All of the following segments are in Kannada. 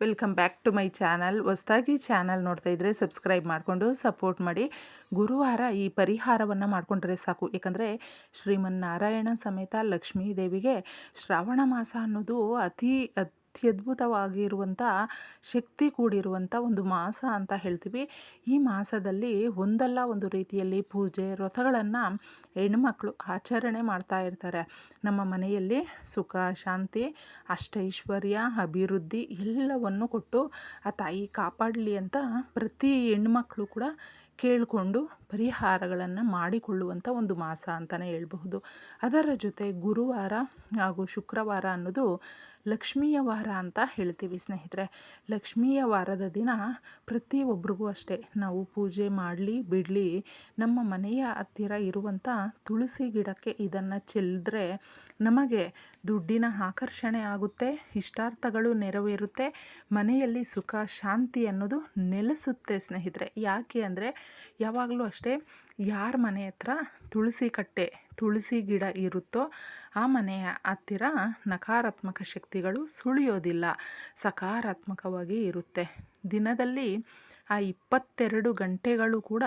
Welcome back to my channel ಹೊಸ್ದಾಗಿ ಚಾನಲ್ ನೋಡ್ತಾ ಇದ್ದರೆ ಸಬ್ಸ್ಕ್ರೈಬ್ ಮಾಡಿಕೊಂಡು ಸಪೋರ್ಟ್ ಮಾಡಿ. ಗುರುವಾರ ಈ ಪರಿಹಾರವನ್ನು ಮಾಡಿಕೊಂಡ್ರೆ ಸಾಕು. ಏಕೆಂದರೆ ಶ್ರೀಮನ್ನಾರಾಯಣ ಸಮೇತ ಲಕ್ಷ್ಮೀ ದೇವಿಗೆ ಶ್ರಾವಣ ಮಾಸ ಅನ್ನೋದು ಅತಿ ಅತ್ಯದ್ಭುತವಾಗಿರುವಂಥ ಶಕ್ತಿ ಕೂಡಿರುವಂಥ ಒಂದು ಮಾಸ ಅಂತ ಹೇಳ್ತೀವಿ. ಈ ಮಾಸದಲ್ಲಿ ಒಂದಲ್ಲ ಒಂದು ರೀತಿಯಲ್ಲಿ ಪೂಜೆ, ವ್ರತಗಳನ್ನು ಹೆಣ್ಮಕ್ಳು ಆಚರಣೆ ಮಾಡ್ತಾ ಇರ್ತಾರೆ. ನಮ್ಮ ಮನೆಯಲ್ಲಿ ಸುಖ, ಶಾಂತಿ, ಅಷ್ಟೈಶ್ವರ್ಯ, ಅಭಿವೃದ್ಧಿ ಎಲ್ಲವನ್ನು ಕೊಟ್ಟು ಆ ತಾಯಿ ಕಾಪಾಡಲಿ ಅಂತ ಪ್ರತಿ ಹೆಣ್ಮಕ್ಳು ಕೂಡ ಕೇಳಿಕೊಂಡು ಪರಿಹಾರಗಳನ್ನು ಮಾಡಿಕೊಳ್ಳುವಂಥ ಒಂದು ಮಾಸ ಅಂತಲೇ ಹೇಳ್ಬಹುದು. ಅದರ ಜೊತೆ ಗುರುವಾರ ಹಾಗೂ ಶುಕ್ರವಾರ ಅನ್ನೋದು ಲಕ್ಷ್ಮೀಯ ವಾರ ಅಂತ ಹೇಳ್ತೀವಿ ಸ್ನೇಹಿತರೆ. ಲಕ್ಷ್ಮೀಯ ವಾರದ ದಿನ ಪ್ರತಿಯೊಬ್ಬರಿಗೂ ಅಷ್ಟೇ. ನಾವು ಪೂಜೆ ಮಾಡಲಿ, ಬಿಡಲಿ, ನಮ್ಮ ಮನೆಯ ಹತ್ತಿರ ಇರುವಂಥ ತುಳಸಿ ಗಿಡಕ್ಕೆ ಇದನ್ನು ಚೆಲ್ಲಿದ್ರೆ ನಮಗೆ ದುಡ್ಡಿನ ಆಕರ್ಷಣೆ ಆಗುತ್ತೆ, ಇಷ್ಟಾರ್ಥಗಳು ನೆರವೇರುತ್ತೆ, ಮನೆಯಲ್ಲಿ ಸುಖ, ಶಾಂತಿ ಅನ್ನೋದು ನೆಲೆಸುತ್ತೆ ಸ್ನೇಹಿತರೆ. ಯಾಕೆ ಅಂದರೆ ಯಾವಾಗಲೂ ಅಷ್ಟೇ ಯಾರ ಮನೆ ಹತ್ರ ತುಳಸಿ ಕಟ್ಟೆ ತುಳಸಿ ಗಿಡ ಇರುತ್ತೋ ಆ ಮನೆಯ ಹತ್ತಿರ ನಕಾರಾತ್ಮಕ ಶಕ್ತಿಗಳು ಸುಳಿಯೋದಿಲ್ಲ, ಸಕಾರಾತ್ಮಕವಾಗಿ ಇರುತ್ತೆ. ದಿನದಲ್ಲಿ ಆ ಇಪ್ಪತ್ತೆರಡು ಗಂಟೆಗಳು ಕೂಡ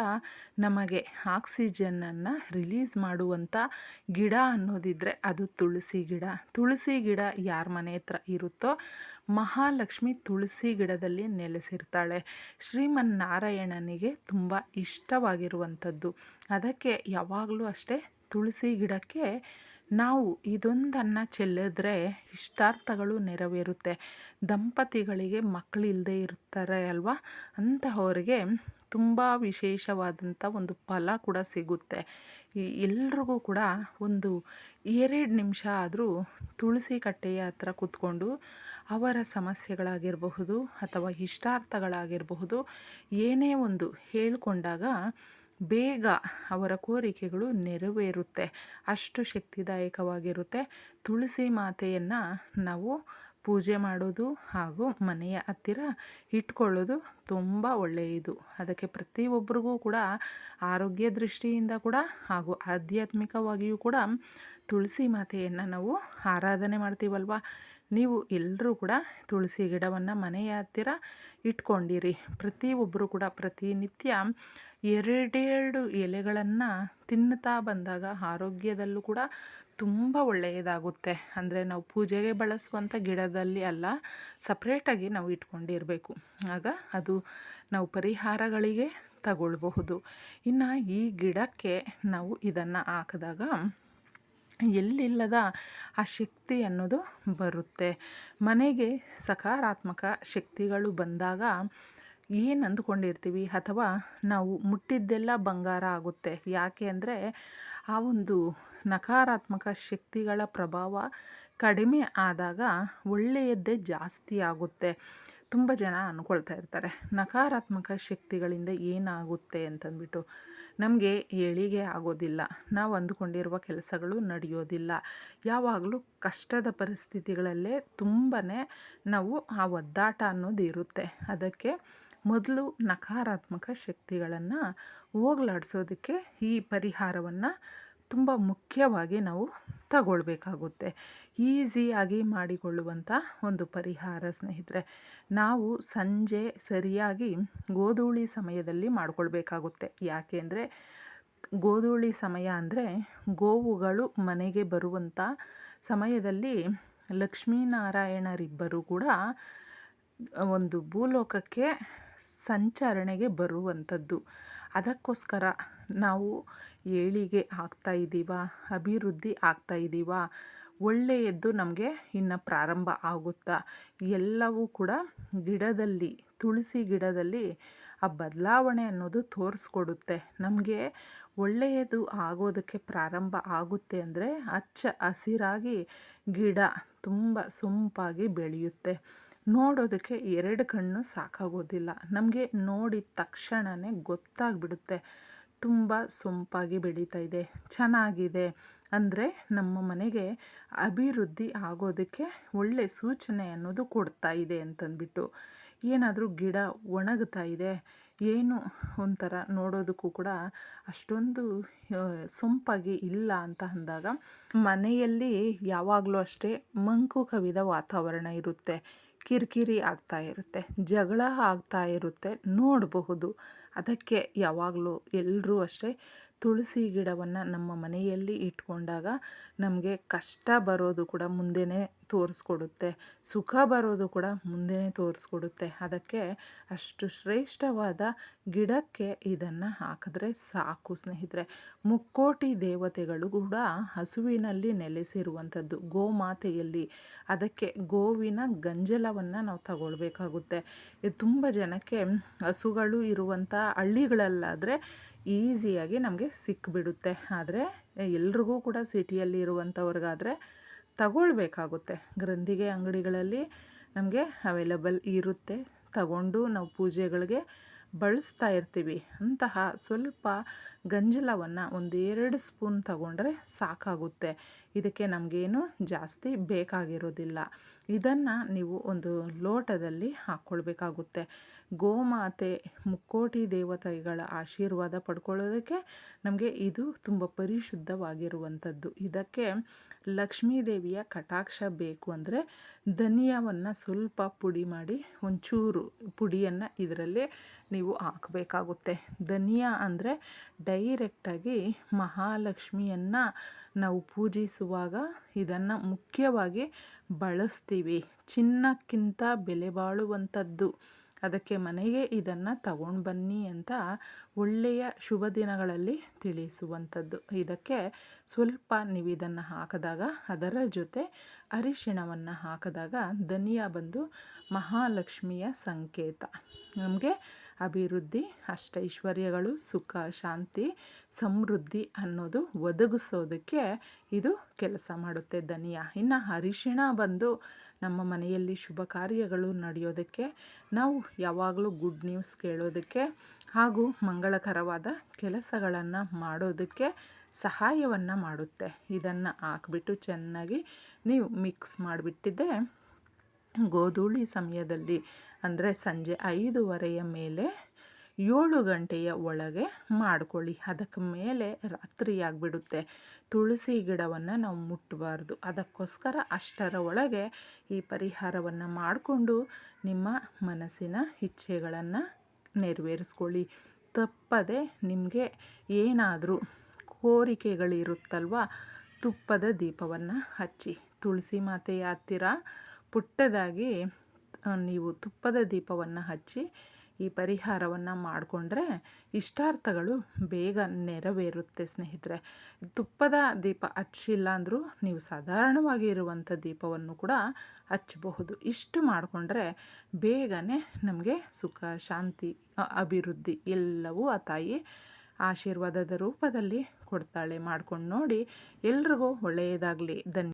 ನಮಗೆ ಆಕ್ಸಿಜನ್ನನ್ನು ರಿಲೀಸ್ ಮಾಡುವಂಥ ಗಿಡ ಅನ್ನೋದಿದ್ದರೆ ಅದು ತುಳಸಿ ಗಿಡ. ತುಳಸಿ ಗಿಡ ಯಾರ ಮನೆ ಹತ್ರ ಇರುತ್ತೋ ಮಹಾಲಕ್ಷ್ಮಿ ತುಳಸಿ ಗಿಡದಲ್ಲಿ ನೆಲೆಸಿರ್ತಾಳೆ. ಶ್ರೀಮನ್ನಾರಾಯಣನಿಗೆ ತುಂಬ ಇಷ್ಟವಾಗಿರುವಂಥದ್ದು. ಅದಕ್ಕೆ ಯಾವಾಗಲೂ ಅಷ್ಟೇ ತುಳಸಿ ಗಿಡಕ್ಕೆ ನಾವು ಇದೊಂದನ್ನು ಚೆಲ್ಲಿದ್ರೆ ಇಷ್ಟಾರ್ಥಗಳು ನೆರವೇರುತ್ತೆ. ದಂಪತಿಗಳಿಗೆ ಮಕ್ಕಳಿಲ್ಲದೆ ಇರ್ತಾರೆ ಅಲ್ವಾ? ಅಂತಹವರಿಗೆ ತುಂಬ ವಿಶೇಷವಾದಂಥ ಒಂದು ಫಲ ಕೂಡ ಸಿಗುತ್ತೆ. ಎಲ್ರಿಗೂ ಕೂಡ ಒಂದು ಎರಡು ನಿಮಿಷ ಆದರೂ ತುಳಸಿ ಕಟ್ಟೆಯ ಹತ್ರ ಕೂತ್ಕೊಂಡು ಅವರ ಸಮಸ್ಯೆಗಳಾಗಿರಬಹುದು ಅಥವಾ ಇಷ್ಟಾರ್ಥಗಳಾಗಿರಬಹುದು, ಏನೇ ಒಂದು ಹೇಳಿಕೊಂಡಾಗ ಬೇಗ ಅವರ ಕೋರಿಕೆಗಳು ನೆರವೇರುತ್ತೆ. ಅಷ್ಟು ಶಕ್ತಿದಾಯಕವಾಗಿರುತ್ತೆ. ತುಳಸಿ ಮಾತೆಯನ್ನು ನಾವು ಪೂಜೆ ಮಾಡೋದು ಹಾಗೂ ಮನೆಯ ಹತ್ತಿರ ಇಟ್ಕೊಳ್ಳೋದು ತುಂಬ ಒಳ್ಳೆಯದು. ಅದಕ್ಕೆ ಪ್ರತಿಯೊಬ್ಬರಿಗೂ ಕೂಡ ಆರೋಗ್ಯ ದೃಷ್ಟಿಯಿಂದ ಕೂಡ ಹಾಗೂ ಆಧ್ಯಾತ್ಮಿಕವಾಗಿಯೂ ಕೂಡ ತುಳಸಿ ಮಾತೆಯನ್ನು ನಾವು ಆರಾಧನೆ ಮಾಡ್ತೀವಲ್ವ? ನೀವು ಎಲ್ಲರೂ ಕೂಡ ತುಳಸಿ ಗಿಡವನ್ನು ಮನೆಯ ಹತ್ತಿರ ಇಟ್ಕೊಂಡಿರಿ. ಪ್ರತಿಯೊಬ್ಬರು ಕೂಡ ಪ್ರತಿನಿತ್ಯ ಎರಡೆರಡು ಎಲೆಗಳನ್ನು ತಿನ್ನುತ್ತಾ ಬಂದಾಗ ಆರೋಗ್ಯದಲ್ಲೂ ಕೂಡ ತುಂಬ ಒಳ್ಳೆಯದಾಗುತ್ತೆ. ಅಂದರೆ ನಾವು ಪೂಜೆಗೆ ಬಳಸುವಂಥ ಗಿಡದಲ್ಲಿ ಅಲ್ಲ ಸಪ್ರೇಟಾಗಿ ನಾವು ಇಟ್ಕೊಂಡಿರಬೇಕು. ಆಗ ಅದು ನಾವು ಪರಿಹಾರಗಳಿಗೆ ತಗೊಳ್ಬಹುದು. ಇನ್ನು ಈ ಗಿಡಕ್ಕೆ ನಾವು ಇದನ್ನು ಹಾಕಿದಾಗ ಎಲ್ಲಿಲ್ಲದ ಆ ಶಕ್ತಿ ಅನ್ನೋದು ಬರುತ್ತೆ. ಮನೆಗೆ ಸಕಾರಾತ್ಮಕ ಶಕ್ತಿಗಳು ಬಂದಾಗ ಏನು ಅಂದ್ಕೊಂಡಿರ್ತೀವಿ? ಅಥವಾ ನಾವು ಮುಟ್ಟಿದ್ದೆಲ್ಲ ಬಂಗಾರ ಆಗುತ್ತೆ. ಯಾಕೆ ಅಂದರೆ ಆ ಒಂದು ನಕಾರಾತ್ಮಕ ಶಕ್ತಿಗಳ ಪ್ರಭಾವ ಕಡಿಮೆ ಆದಾಗ ಒಳ್ಳೆಯದ್ದೇ ಜಾಸ್ತಿ ಆಗುತ್ತೆ. ತುಂಬ ಜನ ಅಂದ್ಕೊಳ್ತಾ ಇರ್ತಾರೆ, ನಕಾರಾತ್ಮಕ ಶಕ್ತಿಗಳಿಂದ ಏನಾಗುತ್ತೆ ಅಂತಂದ್ಬಿಟ್ಟು. ನಮಗೆ ಏಳಿಗೆ ಆಗೋದಿಲ್ಲ, ನಾವು ಅಂದುಕೊಂಡಿರುವ ಕೆಲಸಗಳು ನಡೆಯೋದಿಲ್ಲ. ಯಾವಾಗಲೂ ಕಷ್ಟದ ಪರಿಸ್ಥಿತಿಗಳಲ್ಲೇ ತುಂಬಾ ನಾವು ಆ ಒದ್ದಾಟ ಅನ್ನೋದು ಇರುತ್ತೆ. ಅದಕ್ಕೆ ಮೊದಲು ನಕಾರಾತ್ಮಕ ಶಕ್ತಿಗಳನ್ನು ಹೋಗ್ಲಾಡ್ಸೋದಕ್ಕೆ ಈ ಪರಿಹಾರವನ್ನು ತುಂಬ ಮುಖ್ಯವಾಗಿ ನಾವು ತಗೊಳ್ಬೇಕಾಗುತ್ತೆ. ಈಸಿಯಾಗಿ ಮಾಡಿಕೊಳ್ಳುವಂಥ ಒಂದು ಪರಿಹಾರ ಸ್ನೇಹಿತರೆ, ನಾವು ಸಂಜೆ ಸರಿಯಾಗಿ ಗೋಧೂಳಿ ಸಮಯದಲ್ಲಿ ಮಾಡಿಕೊಳ್ಬೇಕಾಗುತ್ತೆ. ಯಾಕೆ ಅಂದರೆ ಗೋಧೂಳಿ ಸಮಯ ಅಂದರೆ ಗೋವುಗಳು ಮನೆಗೆ ಬರುವಂಥ ಸಮಯದಲ್ಲಿ ಲಕ್ಷ್ಮೀನಾರಾಯಣರಿಬ್ಬರು ಕೂಡ ಒಂದು ಭೂಲೋಕಕ್ಕೆ ಸಂಚರಣೆಗೆ ಬರುವಂಥದ್ದು. ಅದಕ್ಕೋಸ್ಕರ ನಾವು ಏಳಿಗೆ ಆಗ್ತಾ ಇದ್ದೀವ? ಅಭಿವೃದ್ಧಿ ಆಗ್ತಾ ಇದ್ದೀವ? ಒಳ್ಳೆಯದ್ದು ನಮಗೆ ಇನ್ನು ಪ್ರಾರಂಭ ಆಗುತ್ತಾ? ಎಲ್ಲವೂ ಕೂಡ ಗಿಡದಲ್ಲಿ, ತುಳಸಿ ಗಿಡದಲ್ಲಿ ಆ ಬದಲಾವಣೆ ಅನ್ನೋದು ತೋರಿಸ್ಕೊಡುತ್ತೆ. ನಮಗೆ ಒಳ್ಳೆಯದು ಆಗೋದಕ್ಕೆ ಪ್ರಾರಂಭ ಆಗುತ್ತೆ ಅಂದರೆ ಹಚ್ಚ ಹಸಿರಾಗಿ ಗಿಡ ತುಂಬ ಸೊಂಪಾಗಿ ಬೆಳೆಯುತ್ತೆ. ನೋಡೋದಕ್ಕೆ ಎರಡು ಕಣ್ಣು ಸಾಕಾಗೋದಿಲ್ಲ. ನಮಗೆ ನೋಡಿದ ತಕ್ಷಣವೇ ಗೊತ್ತಾಗ್ಬಿಡುತ್ತೆ. ತುಂಬ ಸೊಂಪಾಗಿ ಬೆಳೀತಾ ಇದೆ. ಚೆನ್ನಾಗಿದೆ. ಅಂದರೆ ನಮ್ಮ ಮನೆಗೆ ಅಭಿವೃದ್ಧಿ ಆಗೋದಕ್ಕೆ ಒಳ್ಳೆ ಸೂಚನೆ ಅನ್ನೋದು ಕೊಡ್ತಾ ಇದೆ ಅಂತಂದ್ಬಿಟ್ಟು. ಏನಾದರೂ ಗಿಡ ಒಣಗ್ತಾ ಇದೆ. ಏನು ಒಂಥರ ನೋಡೋದಕ್ಕೂ ಕೂಡ ಅಷ್ಟೊಂದು ಸೊಂಪಾಗಿ ಇಲ್ಲ ಅಂತ ಅಂದಾಗ ಮನೆಯಲ್ಲಿ ಯಾವಾಗಲೂ ಅಷ್ಟೇ ಮಂಕು ಕವಿದ ವಾತಾವರಣ ಇರುತ್ತೆ. ಕಿರಿಕಿರಿ ಆಗ್ತಾ ಇರುತ್ತೆ ಜಗಳ ಆಗ್ತಾ ಇರುತ್ತೆ ನೋಡಬಹುದು. ಅದಕ್ಕೆ ಯಾವಾಗಲೂ ಎಲ್ಲರೂ ಅಷ್ಟೇ ತುಳಸಿ ಗಿಡವನ್ನು ನಮ್ಮ ಮನೆಯಲ್ಲಿ ಇಟ್ಕೊಂಡಾಗ ನಮಗೆ ಕಷ್ಟ ಬರೋದು ಕೂಡ ಮುಂದೆನೇ ತೋರಿಸ್ಕೊಡುತ್ತೆ. ಸುಖ ಬರೋದು ಕೂಡ ಮುಂದೆನೇ ತೋರಿಸ್ಕೊಡುತ್ತೆ. ಅದಕ್ಕೆ ಅಷ್ಟು ಶ್ರೇಷ್ಠವಾದ ಗಿಡಕ್ಕೆ ಇದನ್ನು ಹಾಕಿದ್ರೆ ಸಾಕು ಸ್ನೇಹಿತರೆ. ಮುಕ್ಕೋಟಿ ದೇವತೆಗಳು ಕೂಡ ಹಸುವಿನಲ್ಲಿ ನೆಲೆಸಿರುವಂಥದ್ದು ಗೋಮಾತೆಯಲ್ಲಿ. ಅದಕ್ಕೆ ಗೋವಿನ ಗಂಜಲವನ್ನು ನಾವು ತಗೊಳ್ಬೇಕಾಗುತ್ತೆ. ತುಂಬ ಜನಕ್ಕೆ ಹಸುಗಳು ಇರುವಂಥ ಹಳ್ಳಿಗಳಲ್ಲಾದರೆ ಈಸಿಯಾಗಿ ನಮಗೆ ಸಿಕ್ಕಿಬಿಡುತ್ತೆ ಆದರೆ ಎಲ್ರಿಗೂ ಕೂಡ ಸಿಟಿಯಲ್ಲಿ ಇರುವಂಥವ್ರಿಗಾದರೆ ತಗೊಳ್ಬೇಕಾಗುತ್ತೆ. ಗ್ರಂಥಿಗೆ, ಅಂಗಡಿಗಳಲ್ಲಿ ನಮಗೆ ಅವೈಲಬಲ್ ಇರುತ್ತೆ. ತಗೊಂಡು ನಾವು ಪೂಜೆಗಳಿಗೆ ಬಳಸ್ತಾ ಇರ್ತೀವಿ. ಅಂತಹ ಸ್ವಲ್ಪ ಗಂಜಲವನ್ನು ಒಂದೆರಡು ಸ್ಪೂನ್ ತಗೊಂಡ್ರೆ ಸಾಕಾಗುತ್ತೆ. ಇದಕ್ಕೆ ನಮಗೇನು ಜಾಸ್ತಿ ಬೇಕಾಗಿರೋದಿಲ್ಲ. ಇದನ್ನು ನೀವು ಒಂದು ಲೋಟದಲ್ಲಿ ಹಾಕ್ಕೊಳ್ಬೇಕಾಗುತ್ತೆ ಗೋಮಾತೆ ಮುಕ್ಕೋಟಿ ದೇವತೆಗಳ ಆಶೀರ್ವಾದ ಪಡ್ಕೊಳ್ಳೋದಕ್ಕೆ ನಮಗೆ ಇದು ತುಂಬ ಪರಿಶುದ್ಧವಾಗಿರುವಂಥದ್ದು. ಇದಕ್ಕೆ ಲಕ್ಷ್ಮೀ ದೇವಿಯ ಕಟಾಕ್ಷ ಬೇಕು ಅಂದರೆ ಧನಿಯಾವನ್ನು ಸ್ವಲ್ಪ ಪುಡಿ ಮಾಡಿ ಒಂಚೂರು ಪುಡಿಯನ್ನು ಇದರಲ್ಲಿ ನೀವು ಹಾಕಬೇಕಾಗುತ್ತೆ. ಧನಿಯಾ ಅಂದರೆ ಡೈರೆಕ್ಟಾಗಿ ಮಹಾಲಕ್ಷ್ಮಿಯನ್ನು ನಾವು ಪೂಜಿಸುವಾಗ ಇದನ್ನು ಮುಖ್ಯವಾಗಿ ಬಳಸ್ತೀವಿ. ಚಿನ್ನಕ್ಕಿಂತ ಬೆಲೆ ಬಾಳುವಂಥದ್ದು. ಅದಕ್ಕೆ ಮನೆಗೆ ಇದನ್ನು ತಗೊಂಡು ಬನ್ನಿ ಅಂತ ಒಳ್ಳೆಯ ಶುಭ ದಿನಗಳಲ್ಲಿ ತಿಳಿಸುವಂಥದ್ದು. ಇದಕ್ಕೆ ಸ್ವಲ್ಪ ನೀವು ಇದನ್ನು ಹಾಕಿದಾಗ, ಅದರ ಜೊತೆ ಅರಿಶಿಣವನ್ನು ಹಾಕಿದಾಗ ಧನಿಯಾ ಬಂದು ಮಹಾಲಕ್ಷ್ಮಿಯ ಸಂಕೇತ. ನಮಗೆ ಅಭಿವೃದ್ಧಿ ಅಷ್ಟೈಶ್ವರ್ಯಗಳು ಸುಖ, ಶಾಂತಿ, ಸಮೃದ್ಧಿ ಅನ್ನೋದು ಒದಗಿಸೋದಕ್ಕೆ ಇದು ಕೆಲಸ ಮಾಡುತ್ತೆ ಧನಿಯ ಇನ್ನು ಅರಿಶಿಣ ಬಂದು ನಮ್ಮ ಮನೆಯಲ್ಲಿ ಶುಭ ಕಾರ್ಯಗಳು ನಡೆಯೋದಕ್ಕೆ, ನಾವು ಯಾವಾಗಲೂ ಗುಡ್ ನ್ಯೂಸ್ ಕೇಳೋದಕ್ಕೆ ಹಾಗೂ ಮಂಗಳಕರವಾದ ಕೆಲಸಗಳನ್ನು ಮಾಡೋದಕ್ಕೆ ಸಹಾಯವನ್ನು ಮಾಡುತ್ತೆ. ಇದನ್ನು ಹಾಕ್ಬಿಟ್ಟು ಚೆನ್ನಾಗಿ ನೀವು ಮಿಕ್ಸ್ ಮಾಡಿಬಿಟ್ಟಿದ್ದೆ ಗೋಧೂಳಿ ಸಮಯದಲ್ಲಿ, ಅಂದರೆ ಸಂಜೆ ಐದೂವರೆಯ ಮೇಲೆ ಏಳು ಗಂಟೆಯ ಒಳಗೆ ಮಾಡ್ಕೊಳ್ಳಿ. ಅದಕ್ಕೆ ಮೇಲೆ ರಾತ್ರಿ ಆಗಿಬಿಡುತ್ತೆ. ತುಳಸಿ ಗಿಡವನ್ನು ನಾವು ಮುಟ್ಟಬಾರ್ದು ಅದಕ್ಕೋಸ್ಕರ ಅಷ್ಟರ ಒಳಗೆ ಈ ಪರಿಹಾರವನ್ನು ಮಾಡಿಕೊಂಡು ನಿಮ್ಮ ಮನಸ್ಸಿನ ಇಚ್ಛೆಗಳನ್ನು ನೆರವೇರಿಸ್ಕೊಳ್ಳಿ. ತಪ್ಪದೆ ನಿಮಗೆ ಏನಾದರೂ ಕೋರಿಕೆಗಳಿರುತ್ತಲ್ವ, ತುಪ್ಪದ ದೀಪವನ್ನು ಹಚ್ಚಿ. ತುಳಸಿ ಮಾತೆಯ ಹತ್ತಿರ ಪುಟ್ಟದಾಗಿ ನೀವು ತುಪ್ಪದ ದೀಪವನ್ನು ಹಚ್ಚಿ ಈ ಪರಿಹಾರವನ್ನು ಮಾಡಿಕೊಂಡ್ರೆ ಇಷ್ಟಾರ್ಥಗಳು ಬೇಗ ನೆರವೇರುತ್ತೆ ಸ್ನೇಹಿತರೆ. ತುಪ್ಪದ ದೀಪ ಹಚ್ಚಿಲ್ಲ ಅಂದರೂ ನೀವು ಸಾಧಾರಣವಾಗಿ ಇರುವಂಥ ದೀಪವನ್ನು ಕೂಡ ಹಚ್ಚಬಹುದು. ಇಷ್ಟು ಮಾಡಿಕೊಂಡ್ರೆ ಬೇಗನೆ ನಮಗೆ ಸುಖ, ಶಾಂತಿ ಅಭಿವೃದ್ಧಿ ಎಲ್ಲವೂ ಆ ತಾಯಿ ಆಶೀರ್ವಾದದ ರೂಪದಲ್ಲಿ ಕೊಡ್ತಾಳೆ. ಮಾಡ್ಕೊಂಡು ನೋಡಿ ಎಲ್ರಿಗೂ ಒಳ್ಳೆಯದಾಗಲಿ. ಧನ್ಯ